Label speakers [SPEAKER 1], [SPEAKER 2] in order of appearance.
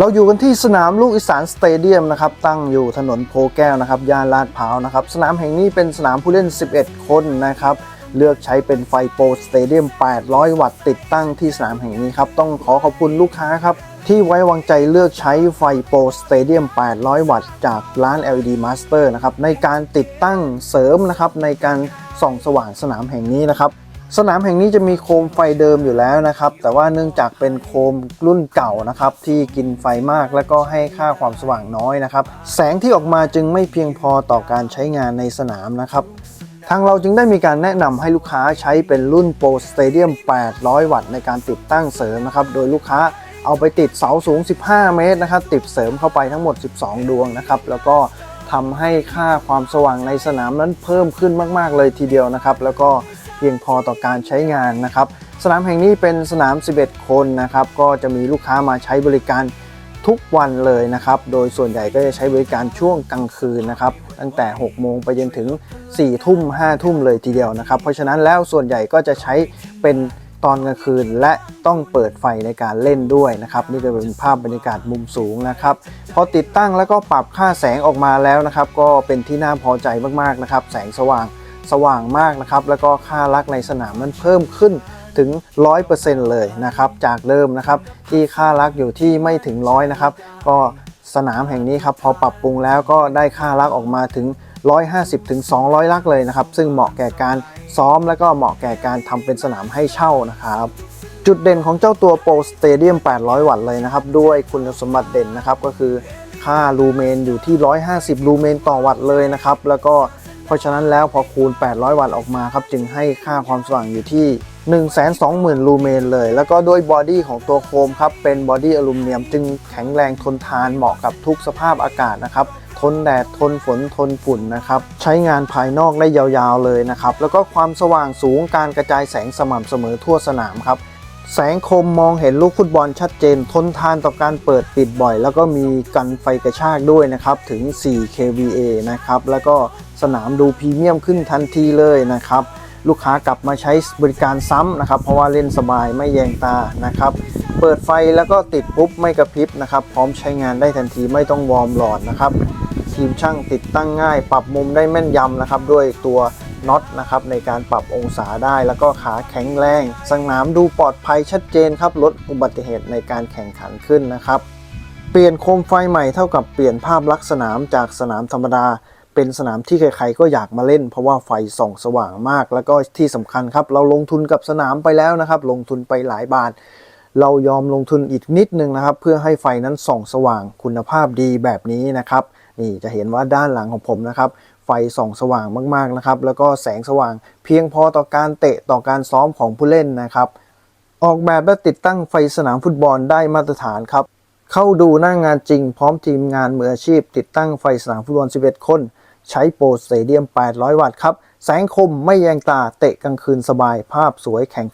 [SPEAKER 1] เราอยู่กันที่สนามลูกอีสานสเตเดียมนะครับตั้งอยู่ถนนโพแก้วนะครับย่านลาดพร้าวนะครับสนามแห่งนี้เป็นสนามผู้เล่น 11 คนนะครับเลือกใช้เป็นไฟโปรสเตเดียม 800 วัตต์ติดตั้งที่สนามแห่งนี้ครับต้องขอขอบคุณลูกค้าครับที่ไว้วางใจเลือกใช้ไฟโปรสเตเดียม 800 วัตต์จากร้าน LED Master นะครับในการติดตั้งเสริมนะครับในการส่องสว่างสนามแห่งนี้นะครับ สนามแห่งนี้จะมีโคมไฟเดิมอยู่แล้วนะครับ แต่ว่าเนื่องจากเป็นโคมรุ่นเก่านะครับ ที่กินไฟมากและก็ให้ค่าความสว่างน้อยนะครับ แสงที่ออกมาจึงไม่เพียงพอต่อการใช้งานในสนามนะครับ ทางเราจึงได้มีการแนะนำให้ลูกค้าใช้เป็นรุ่น Pro Stadium 800 วัตต์ในการติดตั้งเสริมนะครับ โดยลูกค้าเอาไปติดเสาสูง 15 เมตรนะครับ ติดเสริมเข้าไปทั้งหมด 12 ดวงนะครับ แล้วก็ทำให้ค่าความสว่างในสนามนั้นเพิ่มขึ้นมาก ๆ เลยทีเดียวนะครับ แล้วก็ เพียงพอต่อการใช้งานนะครับ สนามแห่งนี้เป็นสนาม 11 คนนะครับ ก็จะมีลูกค้ามาใช้บริการทุกวันเลยนะครับ โดยส่วนใหญ่ก็จะใช้บริการช่วงกลางคืนนะครับ ตั้งแต่ 6 โมงไปจนถึง 4 ทุ่ม 5 ทุ่มเลยทีเดียวนะครับ เพราะฉะนั้นแล้วส่วนใหญ่ก็จะใช้เป็นตอนกลางคืนและต้องเปิดไฟในการเล่นด้วยนะครับ นี่จะเป็นภาพบรรยากาศมุมสูงนะครับ พอติดตั้งแล้วก็ปรับค่าแสงออกมาแล้วนะครับ ก็เป็นที่น่าพอใจมากๆนะครับ แสงสว่าง สว่างมากนะครับ แล้วก็ค่ารักในสนามนั้นเพิ่มขึ้นถึง 100%เลยนะครับ จากเดิมนะครับ ที่ค่ารักอยู่ที่ไม่ถึงร้อยนะครับ ก็สนามแห่งนี้ครับ พอปรับปรุงแล้วก็ได้ค่ารักออกมาถึง 150ถึง200 ลักเลยนะครับ ซึ่งเหมาะแก่การซ้อม และก็เหมาะแก่การทำเป็นสนามให้เช่านะครับจุดเด่นของเจ้าตัว Pro Stadium 800 วัตต์เลยนะครับ ด้วยคุณสมบัติเด่นนะครับ ก็คือค่าลูเมนอยู่ที่ 150 ลูเมนต่อวัตต์เลยนะครับ แล้วก็ เพราะฉะนั้นแล้วพอคูณ 800 วัตต์ออกมาครับจึงให้ค่าความสว่างอยู่ที่120,000 ลูเมนเลย แล้วก็ด้วยบอดี้ของตัวโคมครับ เป็นบอดี้อลูมิเนียมจึงแข็งแรงทนทานเหมาะกับทุกสภาพอากาศนะครับ ทนแดด ทนฝน ทนฝุ่นนะครับ ใช้งานภายนอกได้ยาวๆเลยนะครับ แล้วก็ความสว่างสูงการกระจายแสงสม่ำเสมอทั่วสนามครับ แสงคมมองเห็นลูกฟุตบอลชัดเจน ทนทานต่อการเปิดปิดบ่อย แล้วก็มีกันไฟกระชากด้วยนะครับถึง 4 kVA นะครับ แล้วก็สนามดูพรีเมียมขึ้นทันทีเลยนะครับ ลูกค้ากลับมาใช้บริการซ้ำนะครับ เพราะว่าเล่นสบายไม่แยงตานะครับ เปิดไฟแล้วก็ติดปุ๊บไม่กระพริบนะครับ พร้อมใช้งานได้ทันทีไม่ต้องวอร์มหลอดนะครับ ทีมช่างติดตั้งง่าย ปรับมุมได้แม่นยำนะครับด้วยตัว น็อตนะครับในการปรับองศาได้แล้วก็ขาแข็งแรง สนามดูปลอดภัยชัดเจนครับลดอุบัติเหตุในการแข่งขันขึ้นนะครับ เปลี่ยนโคมไฟใหม่เท่ากับเปลี่ยนภาพลักษณ์สนามจากสนามธรรมดา เป็นสนามที่ใครๆก็อยากมาเล่น เพราะว่าไฟส่องสว่างมาก แล้วก็ที่สำคัญครับ เราลงทุนกับสนามไปแล้วนะครับ ลงทุนไปหลายบาทเรายอมลงทุนอีกนิดนึงนะครับ เพื่อให้ไฟนั้นส่องสว่างคุณภาพดีแบบนี้นะครับ นี่จะเห็นว่าด้านหลังของผมนะครับ ไฟส่องสว่างมากๆนะครับ แล้วก็แสงสว่างเพียงพอต่อการเตะต่อการซ้อมของผู้เล่นนะครับ ออกแบบและติดตั้งไฟสนามฟุตบอลได้มาตรฐานครับ เข้าดูหน้างานจริงพร้อมทีมงานมืออาชีพ ติดตั้งไฟสนามฟุตบอล 11 คน ใช้โปรสเตเดียม 800 วัตต์ครับ แสงคมไม่แยงตาเตะกลางคืนสบายภาพสวยแข่ง